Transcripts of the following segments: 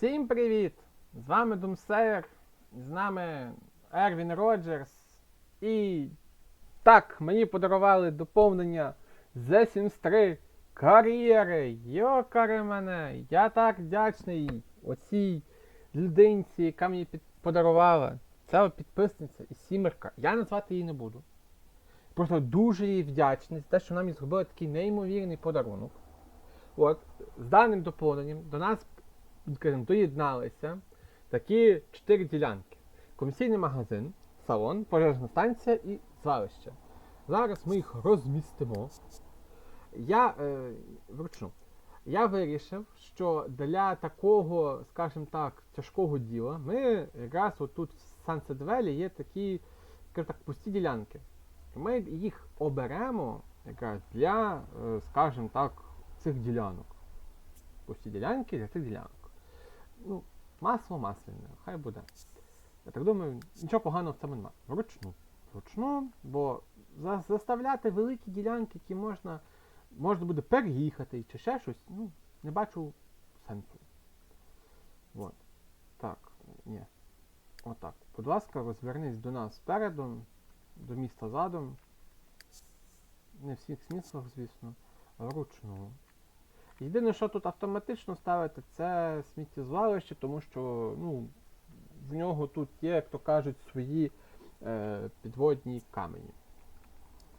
Всім привіт! З вами Думсеєр, з нами Ервін Роджерс. І так, мені подарували доповнення The Sims 3 кар'єри. Йокари мене! Я так вдячний оцій людинці, яка мені подарувала. Це підписниця і сімерка. Я назвати її не буду. Просто дуже їй вдячний за те, що мені зробила такий неймовірний подарунок. От, з даним доповненням до нас скажімо, доєдналися такі чотири ділянки: комісійний магазин, салон, пожежна станція і звалище. Зараз ми їх розмістимо. Я е, вручну. Я вирішив, що для такого, скажімо так, тяжкого діла ми якраз отут в Valley є такі, скажімо так, пусті ділянки. Ми їх оберемо якраз для, е, скажімо так, цих ділянок. Пусті ділянки для цих ділянок. Ну, масло масляне, хай буде. Я так думаю, нічого поганого в цьому немає. Вручну. Вручну, бо за- заставляти великі ділянки, які можна, можна буде переїхати чи ще щось, ну, не бачу сенсу. От. Так, ні. Отак. Будь ласка, розвернись до нас спереду, до міста задом. Не всіх сміслах, звісно, вручну. Єдине, що тут автоматично ставити, це сміттєзвалище, тому що ну, в нього тут є, як то кажуть, свої е, підводні камені.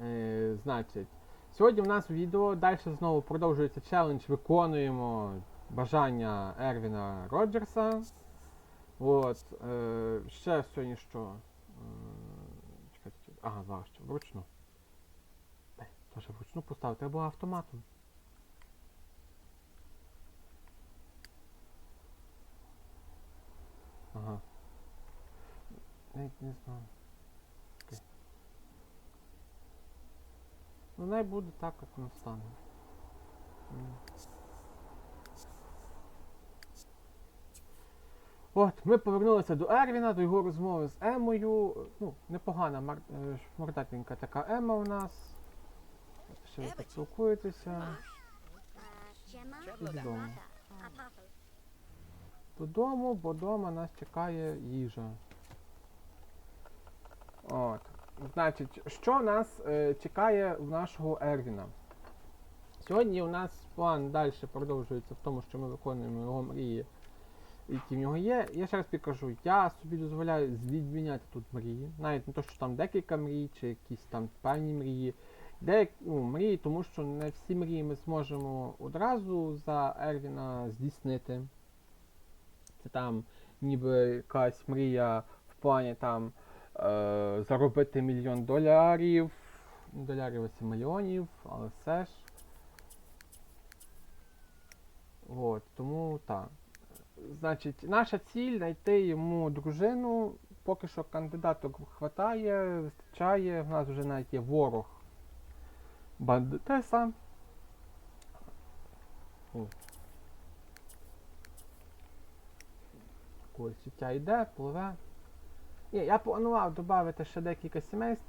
Е, значить, сьогодні в нас відео, далі знову продовжується челендж, виконуємо бажання Ервіна Роджерса. От, е, ще сьогодні що? Е, чекайте, ага, зараз вручну. Дай, Теж вручну поставити, було автоматом. Ага. Навіть не знаю. Окей. Ну най буде так, як воно стане. От, ми повернулися до Ервіна, до його розмови з Емою. Ну, непогана мар... е, така Ема у нас. Ще ви поспілкуєтеся. Додому. Додому, бо вдома нас чекає їжа. От. Значить, що нас е, чекає в нашого Ервіна? Сьогодні у нас план далі продовжується в тому, що ми виконуємо його мрії, які в нього є. Я ще раз підкажу, я собі дозволяю відміняти тут мрії. Навіть не то, що там декілька мрій, чи якісь там певні мрії. Деякі ну, мрії, тому що не всі мрії ми зможемо одразу за Ервіна здійснити. Це там ніби якась мрія в плані там заробити мільйон. Долярів, а це мільйонів, але все ж. От, тому так. Значить, наша ціль знайти йому дружину. Поки що кандидаток хватає, вистачає. В нас вже навіть є ворог бандитеса. Ось життя йде, пливе. Ні, я планував додати ще декілька сімейств.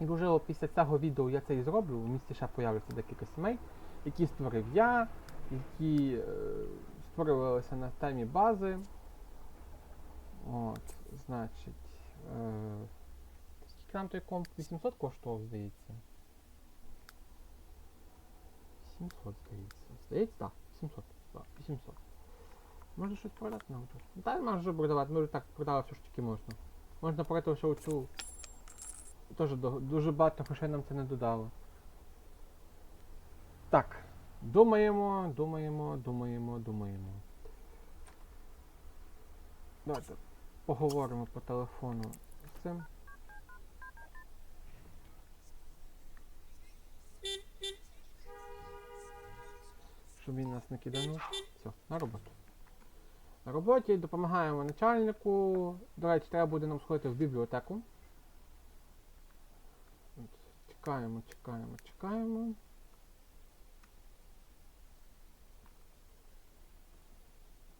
І можливо після цього відео я це і зроблю. У місті ще появляться декілька сімей, які створив я, які е, створювалися на темі бази. От, значить. Е, скільки нам той комп 800 коштував, здається? 700, здається. Здається, так, 700. Так, 800. Можна щось продати нам тут? Та можна вже продавати, може так продали все ж таки можна. Можна продати ще оцю. Теж дуже багато грошей нам це не додало. Так. Думаємо, думаємо, думаємо, думаємо. Давайте поговоримо по телефону з цим. Щоб він нас не киданув. Все, на роботу. На роботі допомагаємо начальнику. До речі, треба буде нам сходити в бібліотеку. Чекаємо, чекаємо, чекаємо.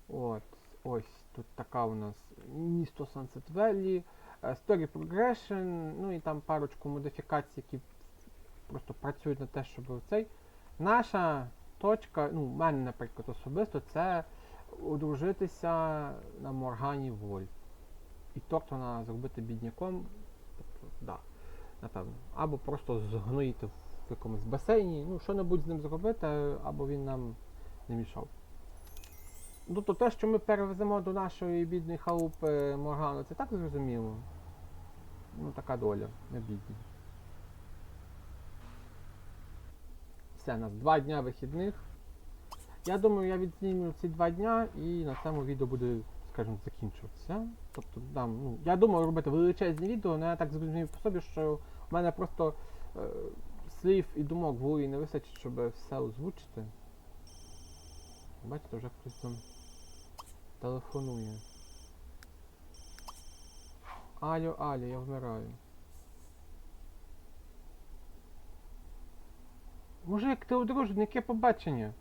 От, ось тут така у нас місто Sunset Valley, е, Story Progression, ну і там парочку модифікацій, які просто працюють на те, щоб цей. Наша точка, ну, в мене, наприклад, особисто, це одружитися на Моргані Вольф. І Тортона зробити бідняком. Тобто, да, напевно. Або просто згноїти в якомусь басейні, ну, що-небудь з ним зробити, або він нам не мішав. Ну, то те, що ми перевеземо до нашої бідної халупи Моргану, це так зрозуміло. Ну, така доля, не бідні. Все, у нас два дня вихідних. Я думаю, я відзніму ці два дня і на цьому відео буде, скажімо, закінчуватися. Тобто, там, ну, я думаю робити величезні відео, але я так зрозумів по собі, що в мене просто е, слів і думок в не вистачить, щоб все озвучити. Бачите, вже хтось там телефонує. Алло, Алло, я вмираю. Мужик, ти одружений, яке побачення?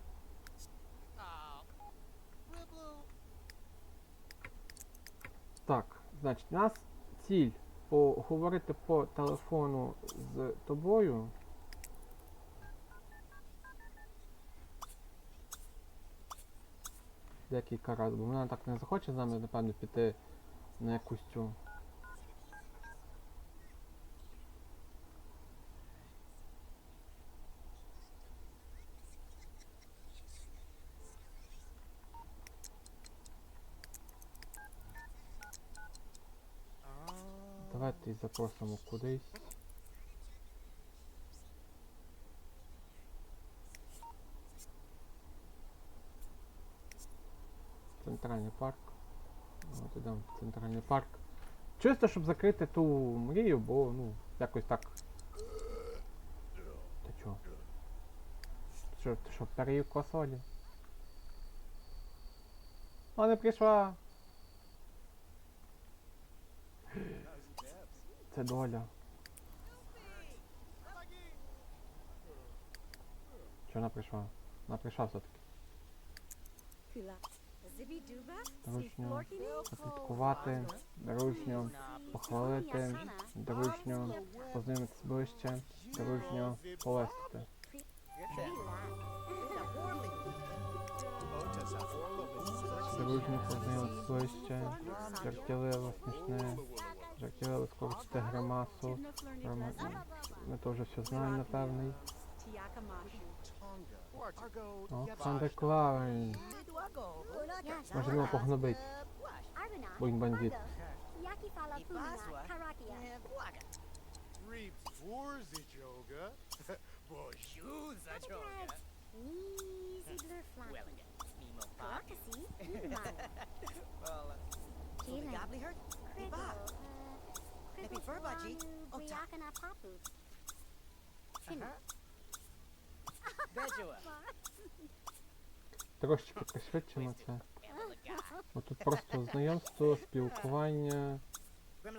Так, значить, у нас ціль поговорити по телефону з тобою. Декілька разів, бо вона так не захоче з нами, напевно, піти на якусь цю. Давайте її кудись. Центральний парк. От ідемо в центральний парк. Чисто, щоб закрити ту мрію, бо ну, якось так. Ти чо? Що, ти що, переїв косолі? Вона прийшла. Це доля. Чого вона прийшла? Вона прийшла все-таки. Дружньо послідкувати, дружньо похвалити, дружньо познайомитись ближче, дружньо полестити. Дружньо познайомитись ближче, жартівливо, смішне, жартівливо скоротити гримасу. Ми вже все знаємо, напевний. О, Сандер Клавень. Може його погнобить, бандит. Трошечки пришвидшимо це. Бо тут просто знайомство, спілкування,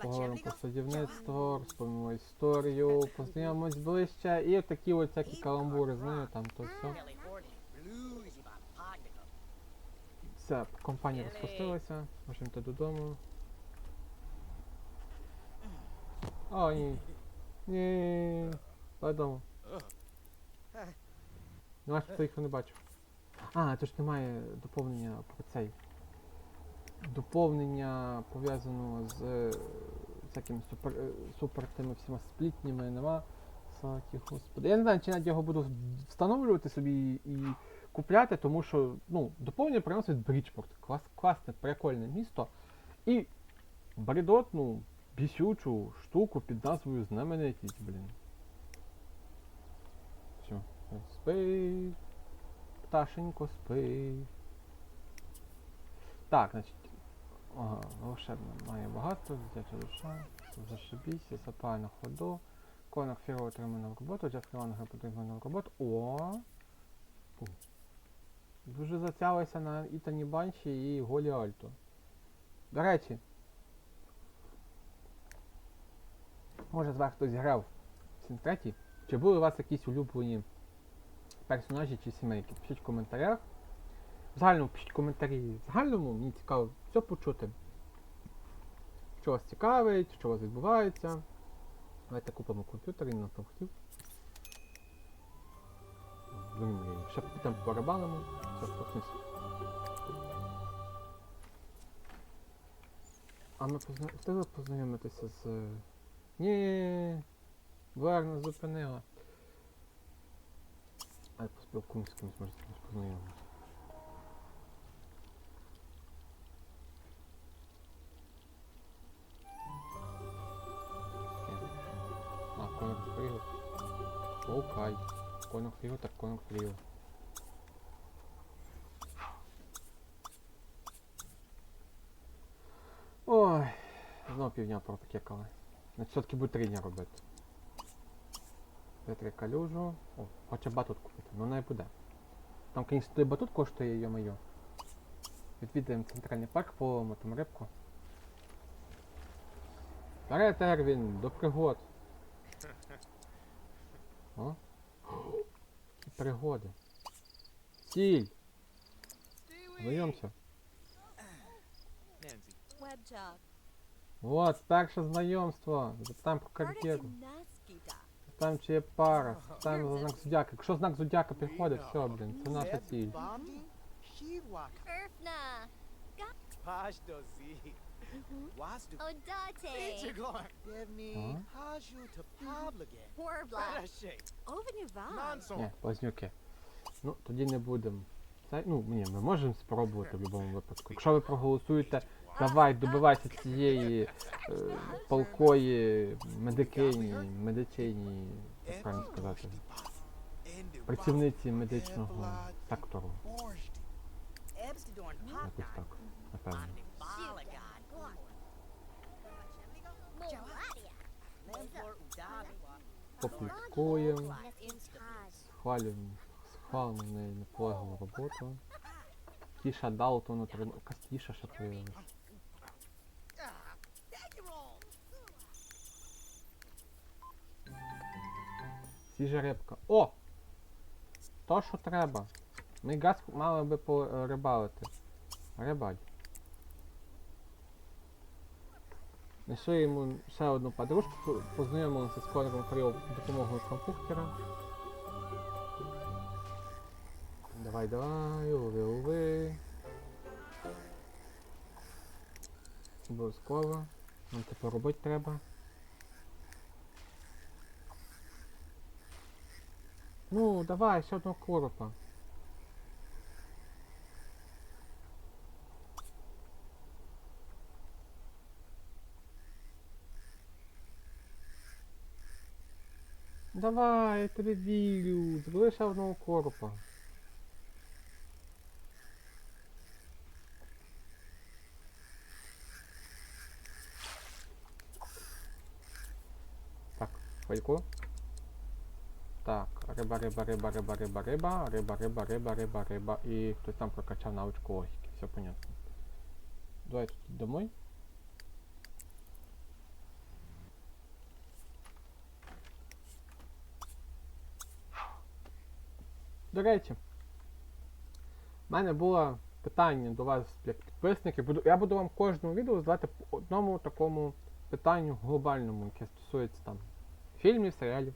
поговоримо про садівництво, розповімо історію, познайомимось ближче. І такі от всякі каламбури, знаю, там то все. Все, компанія розпустилася, можемо йти додому. О, ні. Ні. Додому. Ну, аж це їх не бачу. А, то ж немає доповнення про цей. Доповнення пов'язаного з е, всякими супер, е, супер тими всіма сплітнями, нема. Слава господи. Я не знаю, чи навіть його буду встановлювати собі і купляти, тому що ну, доповнення приносить Бріджпорт. Клас, класне, прикольне місто. І бредотну, бісючу штуку під назвою знаменитість, блін. Все, спи. Пташенько спи. Так, значить. Ага, волшебно має багато, дитяча душа, зашибісь, запає на ходу. Конах фіро отримає нову роботу, Джеф Іванга потрібна нову роботу. О! Фу. Дуже затялися на Ітані Банші і Голі Альто. До речі. Може з вас хтось грав в Сінтреті? Чи були у вас якісь улюблені персонажі чи сімейки? Пишіть в коментарях. В загальному пишіть коментарі. В загальному мені цікаво все почути. Що вас цікавить, що у вас відбувається. Давайте купимо комп'ютер, він на то хотів. Ще там по. Все, проснусь. А ми позна... встигли познайомитися з. Ні, гарно зупинила. А я поспілкуюсь з кимось, може з кимось познайомимось. А, конок вліво. Окай. Конок вліво, так конок вліво. Ой, знову півдня протикекали. Все-таки буде три дня робити. Витри калюжу. О, хоче батут купити, ну не буде. Там, звісно, той батут коштує, йо-моє. Відвідаємо центральний парк, половимо там рибку. Вперед, Ервін, до пригод. О. Пригоди. Ціль. Знайомся. Web job. Вот, перше знайомство. Запитаємо про кар'єру. Там чи пара, там за знак зодіака. Якщо знак зодіака підходить, все, блін, це наша ціль. Ні. Ну, тоді не будемо. Ну, ні, ми можемо спробувати в будь-якому випадку. Якщо ви проголосуєте, давай, добивайся цієї е, палкої медикині, медичині, як правильно сказати, працівниці медичного сектору. Якось так, напевно. Попліткуємо, схвалюємо, схвалимо неї наполегливу роботу. Тіша Далтон отримав. Якась тіша ще появилась. Свіжа рибка. О! То, що треба. Ми газ мали би порибалити. Рибаль. Несу йому ще одну подружку, по- познайомилися з Конором Фріо допомогою комп'ютера. Давай, давай, лови, лови. Обов'язково. Нам це поробити треба. Ну, давай, ще одного коропа. Давай, я тобі вірю. Зроби ще одного коропа. Так, хвильку. Так, риба, риба, риба, риба, риба, риба, риба, риба, риба, риба, риба. І хтось там прокачав навичку логіки. Все понятно. Давай тут домой. До речі, в мене було питання до вас як підписників. Буду, я буду вам кожному відео задавати по одному такому питанню глобальному, яке стосується там фільмів, серіалів.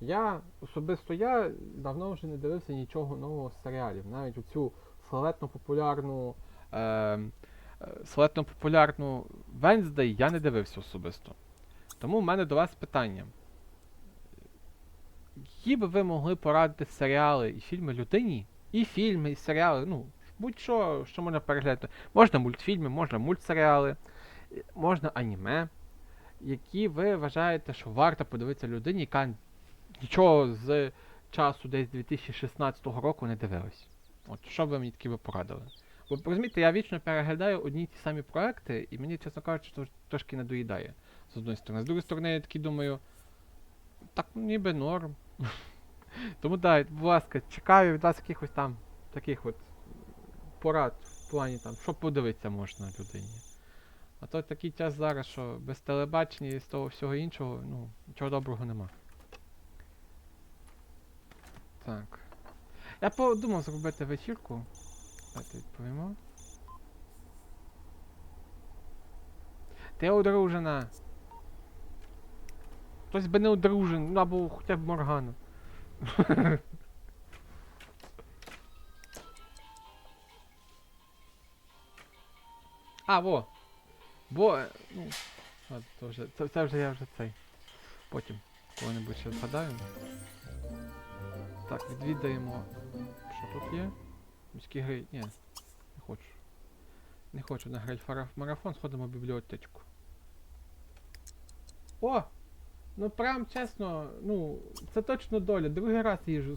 Я особисто я давно вже не дивився нічого нового з серіалів. Навіть оцю славетно популярну е, е, славетно популярну Венздей я не дивився особисто. Тому в мене до вас питання. Які би ви могли порадити серіали і фільми людині? І фільми, і серіали, ну, будь-що, що можна переглянути. Можна мультфільми, можна мультсеріали, е, можна аніме, які ви вважаєте, що варто подивитися людині, яка нічого з часу десь 2016 року не дивилась. От що ви мені такі би порадили? Бо розумієте, я вічно переглядаю одні й ті самі проекти, і мені, чесно кажучи, трошки надоїдає. З одної сторони. З другої сторони, я такий думаю, так ніби норм. Тому так, будь ласка, чекаю від вас якихось там таких от порад в плані там, що подивитися можна людині. А то такий час зараз, що без телебачення і з того всього іншого, ну, нічого доброго нема. Так. Я подумав зробити вечірку. Давайте відповімо. Ти одружена. Хтось би не одружен, ну або хоча б Моргана. а, во. Бо, е, ну, це вже, це, вже я вже цей. Потім, коли-небудь ще згадаю. Так, відвідаємо. Що тут є? Міські гри. Ні, не хочу. Не хочу награти марафон, сходимо в бібліотечку. О! Ну прям чесно, ну, це точно доля. Другий раз її ж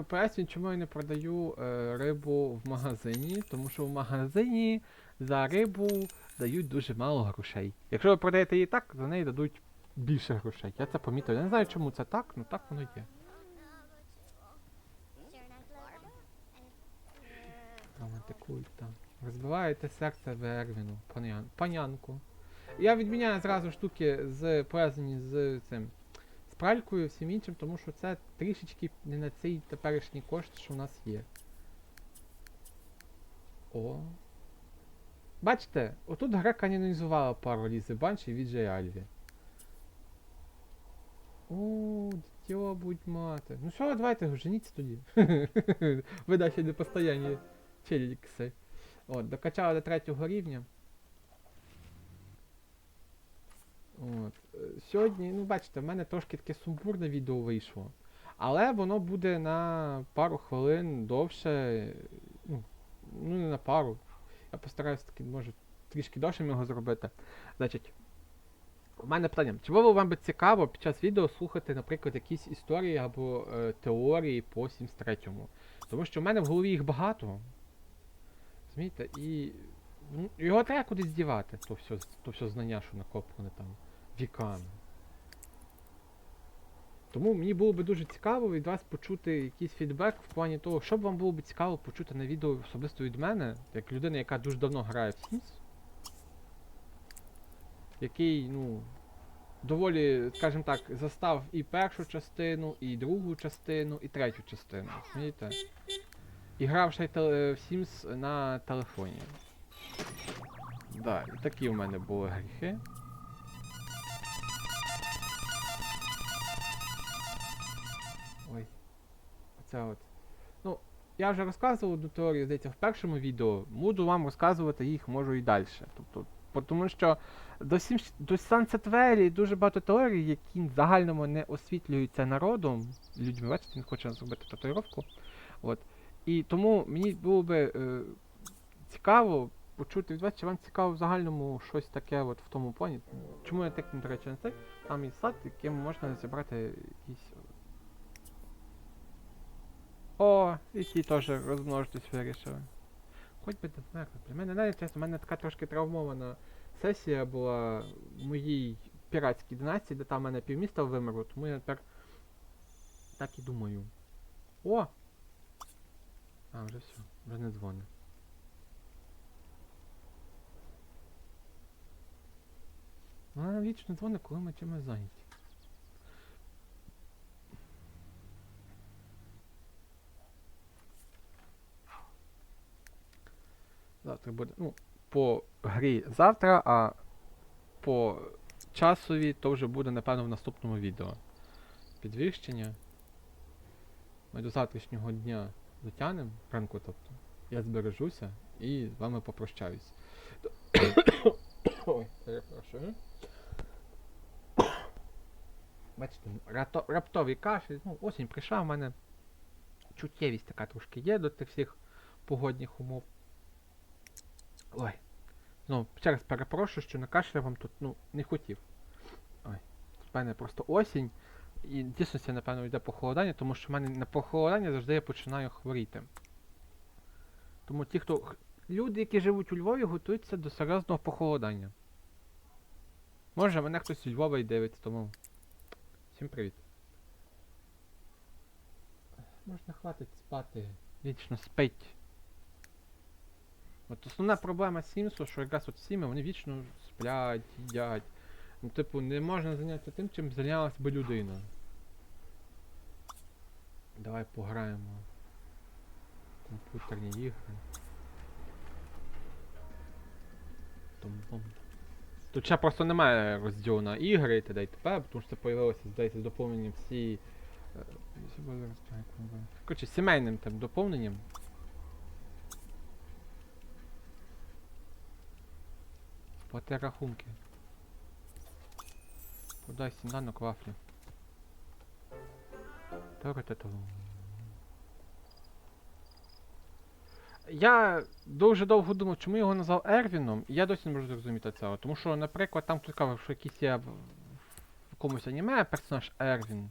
пояснюю, чому я не продаю е, рибу в магазині? Тому що в магазині за рибу дають дуже мало грошей. Якщо ви продаєте її так, за неї дадуть більше грошей. Я це помітив. Я не знаю, чому це так, але так воно є. Там. Розбиваєте серце Вервіну, панянку. Я відміняю зразу штуки з пов'язані з цим. Пралькою, всім іншим, тому що це трішечки не на цей теперішній кошт, що в нас є. О. Бачите, отут гра канонізувала пару лізи банші від Джей Альві. О, дитя будь мати. Ну що, давайте, женіться тоді. Ви далі не постоянні челікси. От, докачали до третього рівня. От. Сьогодні, ну бачите, в мене трошки таке сумбурне відео вийшло. Але воно буде на пару хвилин довше. Ну, ну не на пару. Я постараюся таки, може, трішки довше його зробити. Значить, у мене питання. Чи було вам би цікаво під час відео слухати, наприклад, якісь історії або е, теорії по 73 Тому що в мене в голові їх багато. Розумієте? І ну, його треба кудись дівати, то все, то все знання, що накоплене там віками. Тому мені було би дуже цікаво від вас почути якийсь фідбек в плані того, що б вам було б цікаво почути на відео особисто від мене, як людина, яка дуже давно грає в Sims, який, ну, доволі, скажімо так, застав і першу частину, і другу частину, і третю частину. Розумієте? І грав ще й теле- в Sims на телефоні. Да, такі в мене були гріхи. Оце от. Ну, я вже розказував одну теорію, здається, в першому відео. Буду вам розказувати їх можу і далі. Тобто, тому що до, Sims, до Sunset дуже багато теорій, які в загальному не освітлюються народом, людьми, бачите, він хоче зробити татуїровку. От. І тому мені було би е, цікаво почути від вас, чи вам цікаво в загальному щось таке от в тому плані. Чому я так, до речі, на це? Там є сайт, яким можна зібрати якісь. О, і ті теж розмножитись вирішили. Хоч би не вмерли. Мене навіть чесно, в мене така трошки травмована сесія була в моїй піратській династії, де там мене півміста вимерло, тому я тепер так і думаю. О! А, вже все, вже не дзвонить. Вона вічно дзвонить, коли ми чимось зайняті. Завтра буде. Ну, по грі завтра, а по часові то вже буде, напевно, в наступному відео. Підвищення. Ми до завтрашнього дня дотягнемо, ранку, тобто. Я збережуся і з вами попрощаюсь. Ой, перепрошую. Бачите, раптовий кашель. Ну, осінь прийшла, в мене чуттєвість така трошки є до тих всіх погодних умов. Ой. Ну, ще раз перепрошую, що на кашель вам тут ну, не хотів. Ой. В мене просто осінь. І в дійсності, напевно, йде похолодання, тому що в мене на похолодання завжди я починаю хворіти. Тому ті, хто. Люди, які живуть у Львові, готуються до серйозного похолодання. Може, мене хтось у Львова і дивиться, тому. Всім привіт. Можна хватить спати. Вічно спить. От основна проблема Сімсу, що якраз от Сіми, вони вічно сплять, їдять. Ну, типу, не можна зайнятися тим, чим зайнялась би людина. Давай пограємо. Комп'ютерні ігри. Тут ще просто немає розділу на ігри і т.д. і т.п., тому що це появилося, здається, з доповненням всі. е? Коротше, сімейним там доповненням. Плати рахунки. Подай сніданок вафлі. Та-ра-та-та. Я дуже довго думав, чому його назвав Ервіном, і я досі не можу зрозуміти цього. Тому що, наприклад, там хтось казав, що якийсь є в якомусь аніме персонаж Ервін.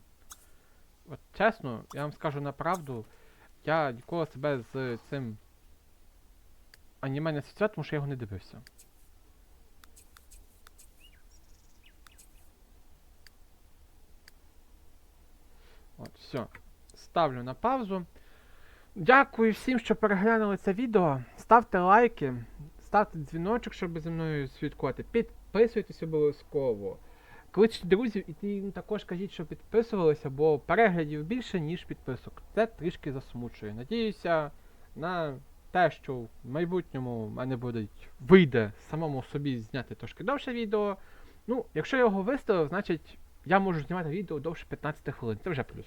От чесно, я вам скажу на правду, я ніколи себе з цим аніме не асоціював, тому що я його не дивився. От, все. Ставлю на паузу. Дякую всім, що переглянули це відео. Ставте лайки, ставте дзвіночок, щоб зі мною слідкувати. Підписуйтесь обов'язково. Кличте друзів і їм також кажіть, що підписувалися, бо переглядів більше, ніж підписок. Це трішки засмучує. Надіюся на те, що в майбутньому в мене буде вийде самому собі зняти трошки довше відео. Ну, якщо я його виставив, значить я можу знімати відео довше 15 хвилин. Це вже плюс.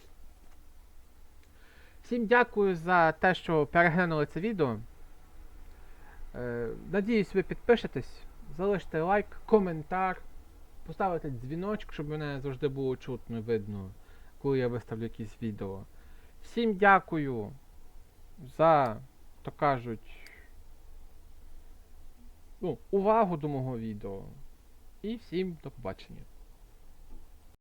Всім дякую за те, що переглянули це відео. Е, надіюсь, ви підпишетесь, залиште лайк, коментар, поставите дзвіночок, щоб мене завжди було чутно і видно, коли я виставлю якісь відео. Всім дякую за, то кажуть, ну, увагу до мого відео. І всім до побачення.